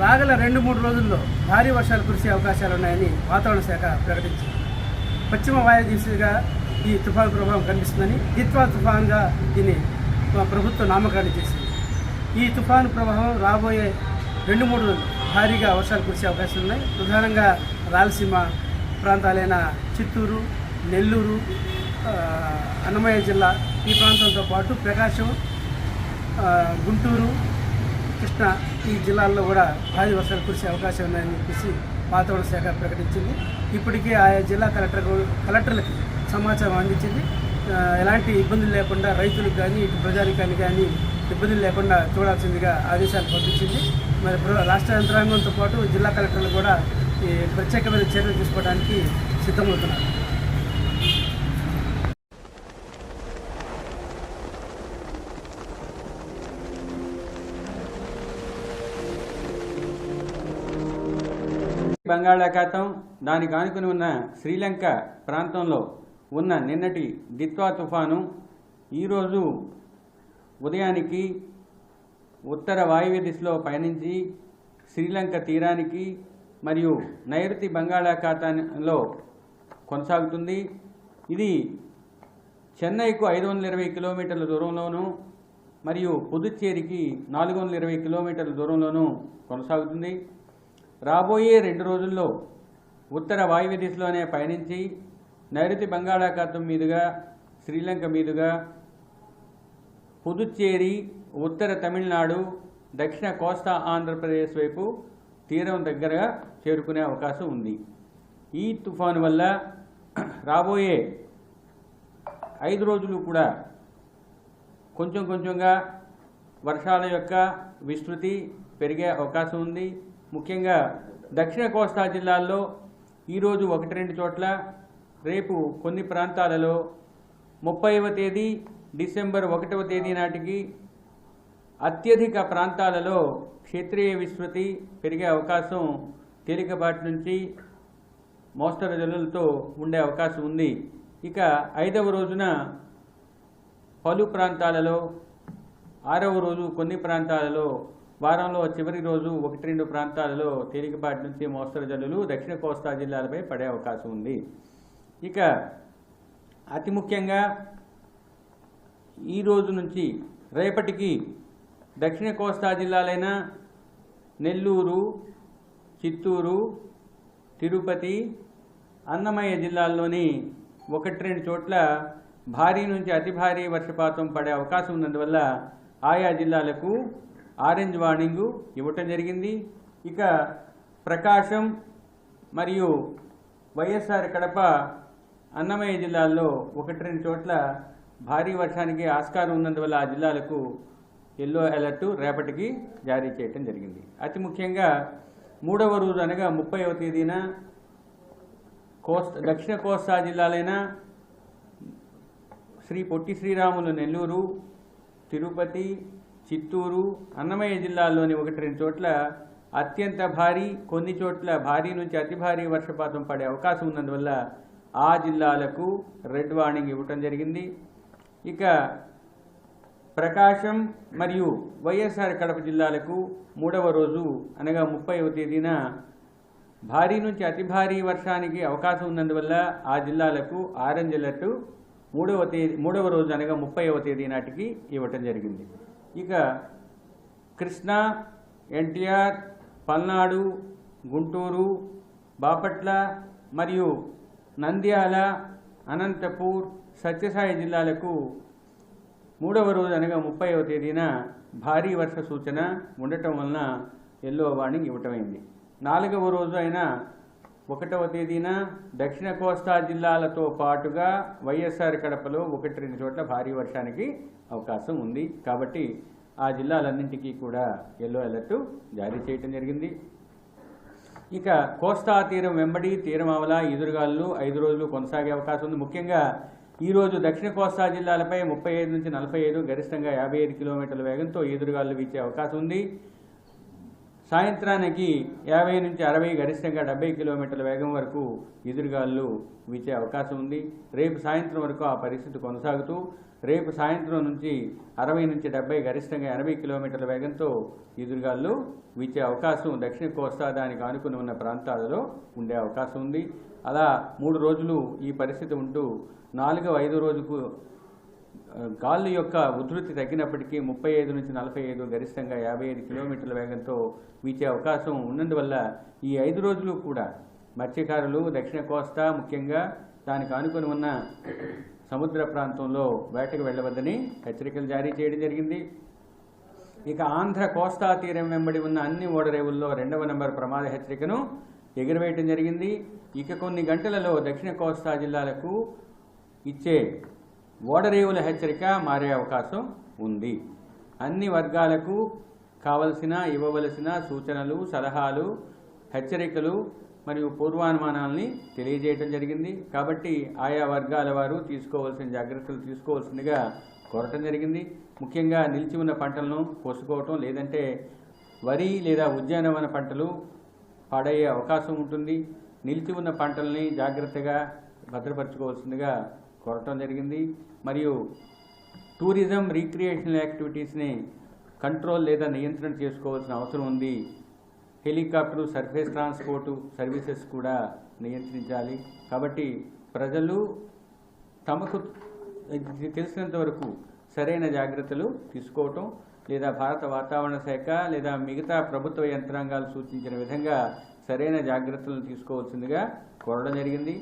రాగల రెండు మూడు రోజుల్లో భారీ వర్షాలు కురిసే అవకాశాలు ఉన్నాయని వాతావరణ శాఖ ప్రకటించింది. పశ్చిమ వాయు దిశగా ఈ తుఫాను ప్రభావం కనిపిస్తుందని దిత్వా తుఫాన్గా దీన్ని ప్రభుత్వం నామకరణం చేసింది. ఈ తుఫాను ప్రభావం రాబోయే రెండు మూడు రోజులు భారీగా వర్షాలు కురిసే అవకాశాలు ఉన్నాయి. ప్రధానంగా రాయలసీమ ప్రాంతాలైన చిత్తూరు నెల్లూరు అన్నమయ్య జిల్లా ఈ ప్రాంతంతో పాటు ప్రకాశం గుంటూరు కృష్ణా ఈ జిల్లాల్లో కూడా భారీ వర్షాలు కురిసే అవకాశం ఉన్నాయని చెప్పేసి వాతావరణ శాఖ ప్రకటించింది. ఇప్పటికే ఆయా జిల్లా కలెక్టర్ కలెక్టర్లకి సమాచారం అందించింది. ఎలాంటి ఇబ్బందులు లేకుండా రైతులకు కానీ ఇటు ప్రజానికానికి కానీ ఇబ్బందులు లేకుండా చూడాల్సిందిగా ఆదేశాలు పంపించింది. మరి ప్ర- రాష్ట్ర యంత్రాంగంతో పాటు జిల్లా కలెక్టర్లు కూడా ఈ ప్రత్యేకమైన చర్యలు తీసుకోవడానికి సిద్ధమవుతున్నారు. బంగాళాఖాతం దానికి ఆనుకుని ఉన్న శ్రీలంక ప్రాంతంలో ఉన్న నిన్నటి దిత్వా తుఫాను ఈరోజు ఉదయానికి ఉత్తర వాయువ్య దిశలో పయనించి శ్రీలంక తీరానికి మరియు నైరుతి బంగాళాఖాతంలో కొనసాగుతుంది. ఇది చెన్నైకు ఐదు వందల ఇరవై కిలోమీటర్ల దూరంలోనూ మరియు పుదుచ్చేరికి నాలుగు వందల ఇరవై కిలోమీటర్ల దూరంలోనూ కొనసాగుతుంది. రాబోయే రెండు రోజుల్లో ఉత్తర వాయువ్య దిశలోనే పయనించి నైరుతి బంగాళాఖాతం మీదుగా శ్రీలంక మీదుగా పుదుచ్చేరి ఉత్తర తమిళనాడు దక్షిణ కోస్తా ఆంధ్రప్రదేశ్ వైపు తీరం దగ్గరగా చేరుకునే అవకాశం ఉంది. ఈ తుఫాను వల్ల రాబోయే ఐదు రోజులు కూడా కొంచెం కొంచెంగా వర్షాల యొక్క విస్తృతి పెరిగే అవకాశం ఉంది. ముఖ్యంగా దక్షిణ కోస్తా జిల్లాల్లో ఈరోజు ఒకటి రెండు చోట్ల రేపు కొన్ని ప్రాంతాలలో ముప్పైవ తేదీ డిసెంబర్ ఒకటవ తేదీ నాటికి అత్యధిక ప్రాంతాలలో క్షేత్రీయ విస్తృతి పెరిగే అవకాశం తేలికపాటి నుంచి మోస్తరు జల్లులతో ఉండే అవకాశం ఉంది. ఇక ఐదవ రోజున పలు ప్రాంతాలలో ఆరవ రోజు కొన్ని ప్రాంతాలలో వారంలో చివరి రోజు ఒకటి రెండు ప్రాంతాలలో తేలికపాటి నుంచి మోస్తరు జల్లులు దక్షిణ కోస్తా జిల్లాలపై పడే అవకాశం ఉంది. ఇక అతి ముఖ్యంగా ఈ రోజు నుంచి రేపటికి దక్షిణ కోస్తా జిల్లాలైన నెల్లూరు చిత్తూరు తిరుపతి అన్నమయ్య జిల్లాల్లోని ఒకటి రెండు చోట్ల భారీ నుంచి అతి భారీ వర్షపాతం పడే అవకాశం ఉన్నందువల్ల ఆయా జిల్లాలకు ఆరెంజ్ వార్నింగు ఇవ్వటం జరిగింది. ఇక ప్రకాశం మరియు వైఎస్ఆర్ కడప అన్నమయ్య జిల్లాల్లో ఒకటి రెండు చోట్ల భారీ వర్షానికి ఆస్కారం ఉన్నందువల్ల ఆ జిల్లాలకు ఎల్లో అలర్ట్ రేపటికి జారీ చేయటం జరిగింది. అతి ముఖ్యంగా మూడవ రోజు అనగా ముప్పైవ తేదీన కోస్తా దక్షిణ కోస్తా జిల్లాలైన శ్రీ పొట్టి శ్రీరాములు నెల్లూరు తిరుపతి చిత్తూరు అన్నమయ్య జిల్లాల్లోని ఒకటి రెండు చోట్ల అత్యంత భారీ కొన్ని చోట్ల భారీ నుంచి అతి భారీ వర్షపాతం పడే అవకాశం ఉన్నందువల్ల ఆ జిల్లాలకు రెడ్ వార్నింగ్ ఇవ్వటం జరిగింది. ఇక ప్రకాశం మరియు వైఎస్ఆర్ కడప జిల్లాలకు మూడవ రోజు అనగా ముప్పైవ తేదీన భారీ నుంచి అతి భారీ వర్షానికి అవకాశం ఉన్నందువల్ల ఆ జిల్లాలకు ఆరెంజ్ అలర్ట్ మూడవ తేదీ మూడవ రోజు అనగా ముప్పైవ తేదీ నాటికి ఇవ్వటం జరిగింది. ఇక కృష్ణా ఎన్టీఆర్ పల్నాడు గుంటూరు బాపట్ల మరియు నంద్యాల అనంతపూర్ సత్యసాయి జిల్లాలకు మూడవ రోజు అనగా ముప్పైవ తేదీన భారీ వర్ష సూచన ఉండటం వలన ఎల్లో వార్నింగ్ ఇవ్వటమైంది. నాలుగవ రోజు అయిన ఒకటవ తేదీన దక్షిణ కోస్తా జిల్లాలతో పాటుగా వైఎస్ఆర్ కడపలో ఒకటి రెండు చోట్ల భారీ వర్షానికి అవకాశం ఉంది. కాబట్టి ఆ జిల్లాలన్నింటికీ కూడా ఎల్లో అలర్ట్ జారీ చేయటం జరిగింది. ఇక కోస్తా తీరం వెంబడి తీరం అవల ఎదురుగాలు ఐదు రోజులు కొనసాగే అవకాశం ఉంది. ముఖ్యంగా ఈరోజు దక్షిణ కోస్తా జిల్లాలపై ముప్పై ఐదు నుంచి నలభై ఐదు గరిష్టంగా యాభై ఐదు కిలోమీటర్ల వేగంతో ఎదురుగాలు వీచే అవకాశం ఉంది. సాయంత్రానికి యాభై నుంచి అరవై గరిష్టంగా డెబ్బై కిలోమీటర్ల వేగం వరకు ఎదురుగాలు వీచే అవకాశం ఉంది. రేపు సాయంత్రం వరకు ఆ పరిస్థితి కొనసాగుతూ రేపు సాయంత్రం నుంచి అరవై నుంచి డెబ్బై గరిష్టంగా ఎనభై కిలోమీటర్ల వేగంతో ఎదురుగాలు వీచే అవకాశం దక్షిణ కోస్తా దానికి ఆనుకుని ఉన్న ప్రాంతాలలో ఉండే అవకాశం ఉంది. అలా మూడు రోజులు ఈ పరిస్థితి ఉంటూ నాలుగవ ఐదో రోజుకు గాలి యొక్క ఉధృతి తగ్గినప్పటికీ ముప్పై ఐదు నుంచి నలభై ఐదు గరిష్టంగా యాభై ఐదు కిలోమీటర్ల వేగంతో వీచే అవకాశం ఉన్నందువల్ల ఈ ఐదు రోజులు కూడా మత్స్యకారులు దక్షిణ కోస్తా ముఖ్యంగా దానికి ఆనుకొని ఉన్న సముద్ర ప్రాంతంలో వేటకు వెళ్ళవద్దని హెచ్చరికలు జారీ చేయడం జరిగింది. ఇక ఆంధ్ర కోస్తా తీరం వెంబడి ఉన్న అన్ని ఓడరేవుల్లో రెండవ నంబర్ ప్రమాద హెచ్చరికను ఎగురవేయటం జరిగింది. ఇక కొన్ని గంటలలో దక్షిణ కోస్తా జిల్లాలకు ఇచ్చే ఓడరేవుల హెచ్చరిక మారే అవకాశం ఉంది. అన్ని వర్గాలకు కావలసిన ఇవ్వవలసిన సూచనలు సలహాలు హెచ్చరికలు మరియు పూర్వానుమానాల్ని తెలియజేయటం జరిగింది. కాబట్టి ఆయా వర్గాల వారు తీసుకోవాల్సిన జాగ్రత్తలు తీసుకోవాల్సిందిగా కోరటం జరిగింది. ముఖ్యంగా నిలిచి ఉన్న పంటలను కోసుకోవటం లేదంటే వరి లేదా ఉద్యానవన పంటలు పాడయ్యే అవకాశం ఉంటుంది. నిలిచి ఉన్న పంటల్ని జాగ్రత్తగా భద్రపరచుకోవాల్సిందిగా కోరటం జరిగింది. మరియు టూరిజం రీక్రియేషనల్ యాక్టివిటీస్ని కంట్రోల్ లేదా నియంత్రణ చేసుకోవాల్సిన అవసరం ఉంది. హెలికాప్టర్ సర్ఫేస్ ట్రాన్స్పోర్టు సర్వీసెస్ కూడా నియంత్రించాలి. కాబట్టి ప్రజలు తమకు తెలిసినంత వరకు సరైన జాగ్రత్తలు తీసుకోవటం లేదా భారత వాతావరణ శాఖ లేదా మిగతా ప్రభుత్వ యంత్రాంగాలు సూచించిన విధంగా సరైన జాగ్రత్తలు తీసుకోవాల్సిందిగా కోరడం జరిగింది.